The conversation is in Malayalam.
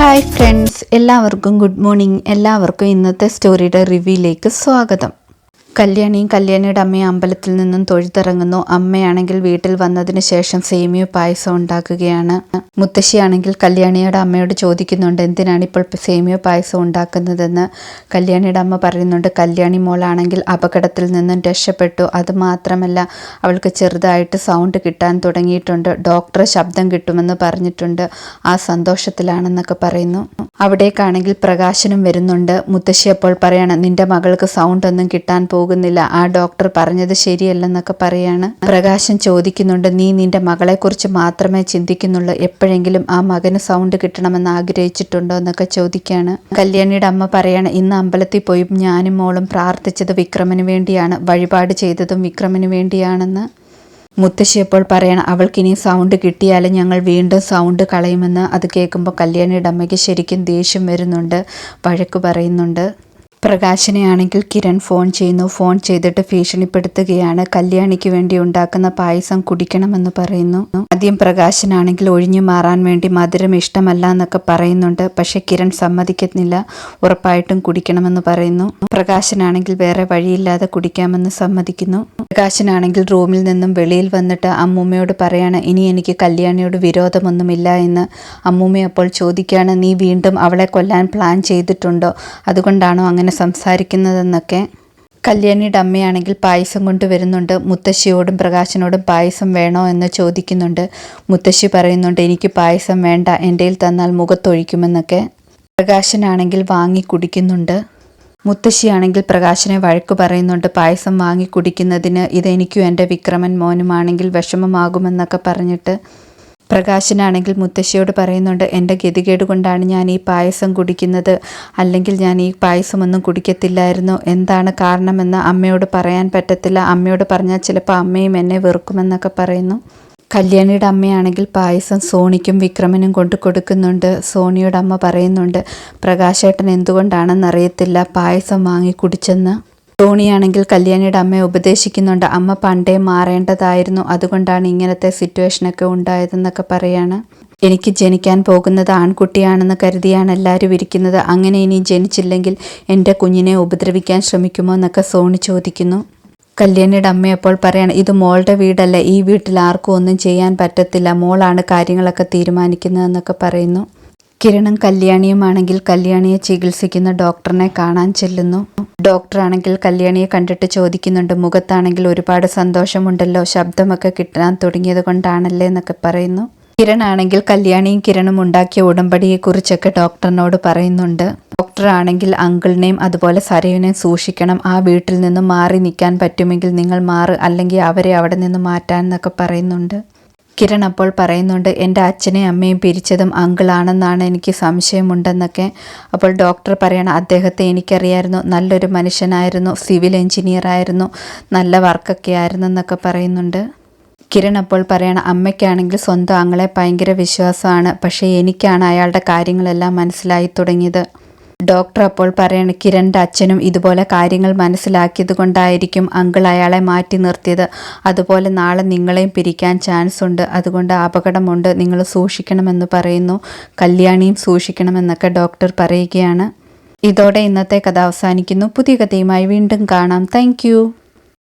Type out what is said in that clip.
ഹായ് ഫ്രണ്ട്സ് എല്ലാവർക്കും ഗുഡ് മോർണിംഗ്. എല്ലാവർക്കും ഇന്നത്തെ സ്റ്റോറിയുടെ റിവ്യൂയിലേക്ക് സ്വാഗതം. കല്യാണിയും കല്യാണിയുടെ അമ്മയും അമ്പലത്തിൽ നിന്നും തൊഴുത്തിറങ്ങുന്നു അമ്മയാണെങ്കിൽ വീട്ടിൽ വന്നതിന് ശേഷം സേമിയ പായസം ഉണ്ടാക്കുകയാണ്. മുത്തശ്ശിയാണെങ്കിൽ കല്യാണിയുടെ അമ്മയോട് ചോദിക്കുന്നുണ്ട് എന്തിനാണ് ഇപ്പോൾ സേമിയ പായസം ഉണ്ടാക്കുന്നതെന്ന്? കല്യാണിയുടെ അമ്മ പറയുന്നുണ്ട് കല്യാണി മോളാണെങ്കിൽ അപകടത്തിൽ നിന്നും രക്ഷപ്പെട്ടു. അത് മാത്രമല്ല അവൾക്ക് ചെറുതായിട്ട് സൗണ്ട് കിട്ടാൻ തുടങ്ങിയിട്ടുണ്ട്. ഡോക്ടർ ശബ്ദം കിട്ടുമെന്ന് പറഞ്ഞിട്ടുണ്ട്. ആ സന്തോഷത്തിലാണെന്നൊക്കെ പറയുന്നു. അവിടേക്കാണെങ്കിൽ പ്രകാശനം വരുന്നുണ്ട്. മുത്തശ്ശി അപ്പോൾ പറയാണ് നിന്റെ മകൾക്ക് സൗണ്ട് ഒന്നും കിട്ടാൻ പോകുന്നില്ല. ആ ഡോക്ടർ പറഞ്ഞത് ശരിയല്ലെന്നൊക്കെ പറയാണ്. പ്രകാശൻ ചോദിക്കുന്നുണ്ട് നീ നിന്റെ മകളെക്കുറിച്ച് മാത്രമേ ചിന്തിക്കുന്നുള്ളൂ. എപ്പോഴെങ്കിലും ആ മകന് സൗണ്ട് കിട്ടണമെന്ന് ആഗ്രഹിച്ചിട്ടുണ്ടോ? എന്നൊക്കെ ചോദിക്കാണ്. കല്യാണിയുടെ അമ്മ പറയാണ് ഇന്ന് അമ്പലത്തിൽ പോയി ഞാനും മോളും പ്രാർത്ഥിച്ചത് വിക്രമന് വേണ്ടിയാണ്. വഴിപാട് ചെയ്തതും വിക്രമന് വേണ്ടിയാണെന്ന്. മുത്തശ്ശി അപ്പോൾ പറയണം അവൾക്കിനി സൗണ്ട് കിട്ടിയാലും ഞങ്ങൾ വീണ്ടും സൗണ്ട് കളയുമെന്ന് അത് കേൾക്കുമ്പോൾ കല്യാണിയുടെ അമ്മയ്ക്ക് ശരിക്കും ദേഷ്യം വരുന്നുണ്ട് വഴക്ക് പറയുന്നുണ്ട്. പ്രകാശനെയാണെങ്കിൽ കിരൺ ഫോൺ ചെയ്യുന്നു. ഫോൺ ചെയ്തിട്ട് ഭീഷണിപ്പെടുത്തുകയാണ്. കല്യാണിക്ക് വേണ്ടി ഉണ്ടാക്കുന്ന പായസം കുടിക്കണമെന്ന് പറയുന്നു. ആദ്യം പ്രകാശനാണെങ്കിൽ ഒഴിഞ്ഞു മാറാൻ വേണ്ടി മധുരം ഇഷ്ടമല്ല എന്നൊക്കെ പറയുന്നുണ്ട്. പക്ഷെ കിരൺ സമ്മതിക്കുന്നില്ല ഉറപ്പായിട്ടും കുടിക്കണമെന്ന് പറയുന്നു. പ്രകാശനാണെങ്കിൽ വേറെ വഴിയില്ലാതെ കുടിക്കാമെന്ന് സമ്മതിക്കുന്നു. പ്രകാശനാണെങ്കിൽ റൂമിൽ നിന്നും വെളിയിൽ വന്നിട്ട് അമ്മൂമ്മയോട് പറയാണ് ഇനി എനിക്ക് കല്യാണിയോട് വിരോധമൊന്നുമില്ല എന്ന് അമ്മൂമ്മ അപ്പോൾ ചോദിക്കുകയാണ് നീ വീണ്ടും അവളെ കൊല്ലാൻ പ്ലാൻ ചെയ്തിട്ടുണ്ടോ? അതുകൊണ്ടാണോ അങ്ങനെ സംസാരിക്കുന്നതെന്നൊക്കെ? കല്യാണിയുടെ അമ്മയാണെങ്കിൽ പായസം കൊണ്ടുവരുന്നുണ്ട് മുത്തശ്ശിയോടും പ്രകാശനോടും പായസം വേണോ എന്ന് ചോദിക്കുന്നുണ്ട്. മുത്തശ്ശി പറയുന്നുണ്ട് എനിക്ക് പായസം വേണ്ട എന്റെ തന്നാൽ മുഖത്തൊഴിക്കുമെന്നൊക്കെ. പ്രകാശനാണെങ്കിൽ വാങ്ങി കുടിക്കുന്നുണ്ട്. മുത്തശ്ശിയാണെങ്കിൽ പ്രകാശനെ വഴക്കു പറയുന്നുണ്ട്. പായസം വാങ്ങി കുടിക്കുന്നതിന് ഇതെനിക്കും എന്റെ വിക്രമൻ മോനുമാണെങ്കിൽ വിഷമമാകുമെന്നൊക്കെ പറഞ്ഞിട്ട് പ്രകാശനാണെങ്കിൽ മുത്തശ്ശിയോട് പറയുന്നുണ്ട് എന്റെ ഗതികേട് കൊണ്ടാണ് ഞാൻ ഈ പായസം കുടിക്കുന്നത്. അല്ലെങ്കിൽ ഞാൻ ഈ പായസമൊന്നും കുടിക്കത്തില്ലായിരുന്നു. എന്താണ് കാരണമെന്ന് അമ്മയോട് പറയാൻ പറ്റത്തില്ല. അമ്മയോട് പറഞ്ഞാൽ ചിലപ്പോൾ അമ്മയും എന്നെ വെറുക്കുമെന്നൊക്കെ പറയുന്നു. കല്യാണിയുടെ അമ്മയാണെങ്കിൽ പായസം സോണിക്കും വിക്രമനും കൊണ്ടു കൊടുക്കുന്നുണ്ട്. സോണിയുടെ അമ്മ പറയുന്നുണ്ട് പ്രകാശേട്ടൻ എന്തുകൊണ്ടാണെന്നറിയത്തില്ല പായസം വാങ്ങി കുടിച്ചെന്ന്. സോണിയാണെങ്കിൽ കല്യാണിയുടെ അമ്മയെ ഉപദേശിക്കുന്നുണ്ട് അമ്മ പണ്ടേ മാറേണ്ടതായിരുന്നു അതുകൊണ്ടാണ് ഇങ്ങനത്തെ സിറ്റുവേഷനൊക്കെ ഉണ്ടായതെന്നൊക്കെ പറയാണ്. എനിക്ക് ജനിക്കാൻ പോകുന്നത് ആൺകുട്ടിയാണെന്ന് കരുതിയാണ് എല്ലാവരും ഇരിക്കുന്നത് അങ്ങനെ ഇനി ജനിച്ചില്ലെങ്കിൽ എന്റെ കുഞ്ഞിനെ ഉപദ്രവിക്കാൻ ശ്രമിക്കുമോ? എന്നൊക്കെ സോണി ചോദിക്കുന്നു. കല്യാണിയുടെ അമ്മ അപ്പോൾ പറയാണ് ഇത് മോളുടെ വീടല്ല ഈ വീട്ടിൽ ആർക്കും ഒന്നും ചെയ്യാൻ പറ്റത്തില്ല. മോളാണ് കാര്യങ്ങളൊക്കെ തീരുമാനിക്കുന്നതെന്നൊക്കെ പറയുന്നു. കിരണും കല്യാണിയുമാണെങ്കിൽ കല്യാണിയെ ചികിത്സിക്കുന്ന ഡോക്ടറിനെ കാണാൻ ചെല്ലുന്നു. ഡോക്ടറാണെങ്കിൽ കല്യാണിയെ കണ്ടിട്ട് ചോദിക്കുന്നുണ്ട് മുഖത്താണെങ്കിൽ ഒരുപാട് സന്തോഷമുണ്ടല്ലോ ശബ്ദമൊക്കെ കിട്ടാൻ തുടങ്ങിയത് കൊണ്ടാണല്ലേ എന്നൊക്കെ പറയുന്നു. കിരൺ ആണെങ്കിൽ കല്യാണിയും കിരണും ഉണ്ടാക്കിയ ഉടമ്പടിയെക്കുറിച്ചൊക്കെ ഡോക്ടറിനോട് പറയുന്നുണ്ട്. ഡോക്ടർ ആണെങ്കിൽ അങ്കിളിനെയും അതുപോലെ സരയുനെയും സൂക്ഷിക്കണം. ആ വീട്ടിൽ നിന്ന് മാറി നിൽക്കാൻ പറ്റുമെങ്കിൽ നിങ്ങൾ മാറ്. അല്ലെങ്കിൽ അവരെ അവിടെ നിന്ന് മാറ്റാൻ എന്നൊക്കെ പറയുന്നുണ്ട്. കിരൺ അപ്പോൾ പറയുന്നുണ്ട് എന്റെ അച്ഛനെയും അമ്മയും പിരിച്ചതും അങ്കിളാണെന്നാണ് എനിക്ക് സംശയമുണ്ടെന്നൊക്കെ. അപ്പോൾ ഡോക്ടർ പറയണം അദ്ദേഹത്തെ എനിക്കറിയായിരുന്നു. നല്ലൊരു മനുഷ്യനായിരുന്നു. സിവിൽ എഞ്ചിനീയർ ആയിരുന്നു. നല്ല വർക്കൊക്കെ ആയിരുന്നു എന്നൊക്കെ പറയുന്നുണ്ട്. കിരൺ അപ്പോൾ പറയണം അമ്മയ്ക്കാണെങ്കിൽ സ്വന്തം അങ്ങളെ ഭയങ്കര വിശ്വാസമാണ്. പക്ഷേ എനിക്കാണ് അയാളുടെ കാര്യങ്ങളെല്ലാം മനസ്സിലായി തുടങ്ങിയത്. ഡോക്ടർ അപ്പോൾ പറയണ കിരണിന്റെ അച്ഛനും ഇതുപോലെ കാര്യങ്ങൾ മനസ്സിലാക്കിയത് കൊണ്ടായിരിക്കും അങ്കിൾ അയാളെ മാറ്റി നിർത്തിയത്. അതുപോലെ നാളെ നിങ്ങളെയും പിരിക്കാൻ ചാൻസ് ഉണ്ട്. അതുകൊണ്ട് അപകടമുണ്ട്. നിങ്ങൾ സൂക്ഷിക്കണമെന്ന് പറയുന്നു. കല്യാണിയും സൂക്ഷിക്കണമെന്നൊക്കെ ഡോക്ടർ പറയുകയാണ്. ഇതോടെ ഇന്നത്തെ കഥ അവസാനിക്കുന്നു. പുതിയ കഥയുമായി വീണ്ടും കാണാം. താങ്ക്